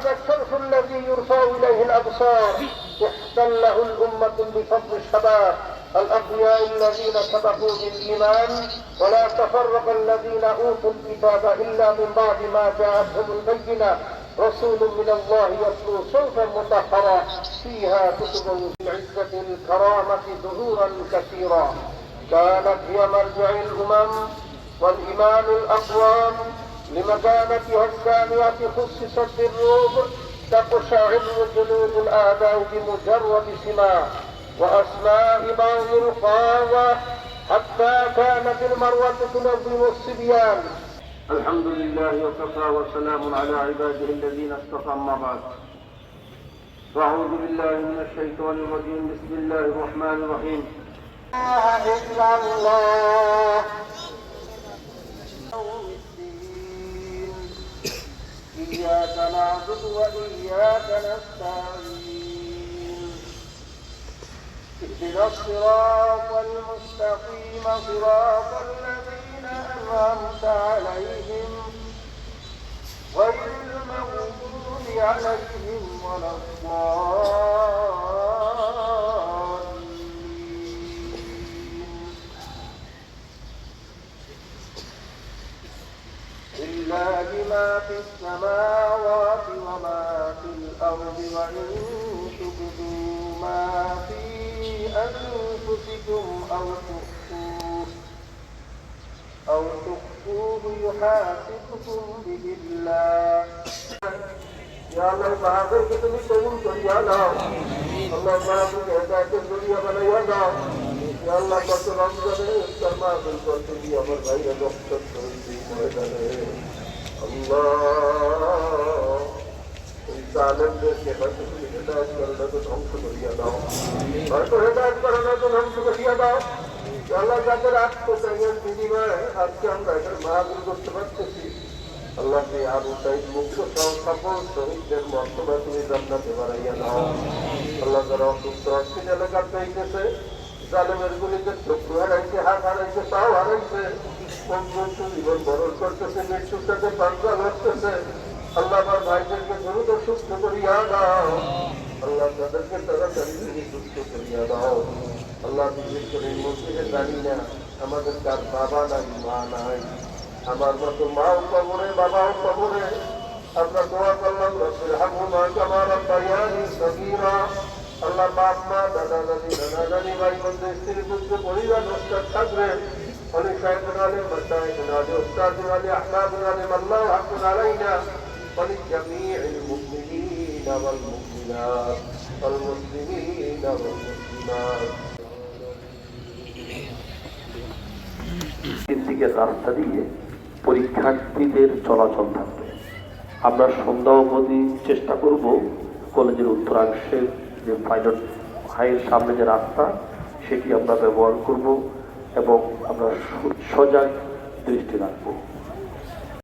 هذا الشرف الذي يرفع إليه الأبصار. احتله الأمة بفضل الشباب. الأقوياء الذين سبقوا بالإيمان. ولا تفرق الذين أوتوا الكتاب إلا من بعد ما جاءتهم البينة. رسول من الله يتلو صوفا مطهرا. فيها كتب العزة الكرامة ظهورا كثيرا. كانت هي مرجع الأمم والإيمان الأقوام. لمكانتها السامية خصصت بالروب تقشعر جنود الآباء بمجرد سماع وأسماء بعض القاوة حتى كانت المروة تنظم الصبيان. الحمد لله وكفى وسلام على عباده الذين اصطفى أما بعد. فأعوذ بالله من الشيطان الرجيم. بسم الله الرحمن الرحيم. لا إله إلا الله. نعبد وإياك نستعين اهدنا الصراط المستقيم صراط الذين أنعمت عليهم غير المغضوب عليهم ولا الضالين لله ما في السماوات ما في الأرض وإن تبدوا ما في أنفسكم أو تخفوه أو تخفوه يحاسبكم به الله يا الله تعالى كتب الشيء يا الله الله تعالى كتب الدنيا بلا يا الله يا الله কত রমজানে ইফতার মাহফিল করতে গিয়ে আমার ভাইরা রক্ত করে দিয়ে ময়দানে আল্লাহ জালেমদেরকে হয়তো তুমি হেদায়ত করো না তো ধ্বংস করিয়া দাও হয়তো হেদায়ত করো না তো ধ্বংস করিয়া দাও আল্লাহ যাদের আত্মত্যাগের বিনিময়ে আজকে আমরা এখানে মাহাগুরু করতে পারতেছি আল্লাহ তুমি আবু সাইদ মুক্ত সহ সকল শহীদদের মর্তবা তুমি জান্নাতে বাড়াইয়া আমার ভাইদেরকে গুরুদের शुक्रिया अदाओ अल्लाह का दर के तरह शरीर की खुद शुक्रिया अदाओ अल्लाह की ज़िक्र मुझे জানি না আমাদের তার বাবা নাই মা নাই আমার মতো মাও কবরে বাবাও কবরে আমরা দোয়া করলাম রসুল হাবুমা কামার বায়ানি সগীরা আল্লাহ বাপ মা দাদা দাদি দাদা দাদি ভাই বন্ধু স্ত্রী পুত্র পরিবার নষ্টার থাকবে অনেক সাহেবের আলে মাতায় গুণালে উস্তাদের আলে আহমাদের আলে মাল্লাহ হাকুন আলাইনা অনেক জামিয়ে মুমিন والمؤمنات والمسلمين والمسلمات তিন দিকের রাস্তা দিয়ে পরীক্ষার্থীদের চলাচল থাকবে আমরা সন্ধ্যা অবধি চেষ্টা করব কলেজের উত্তরাংশের যে পাইলট হাইয়ের সামনে যে রাস্তা সেটি আমরা ব্যবহার করব এবং আমরা সু- সজাগ দৃষ্টি রাখবো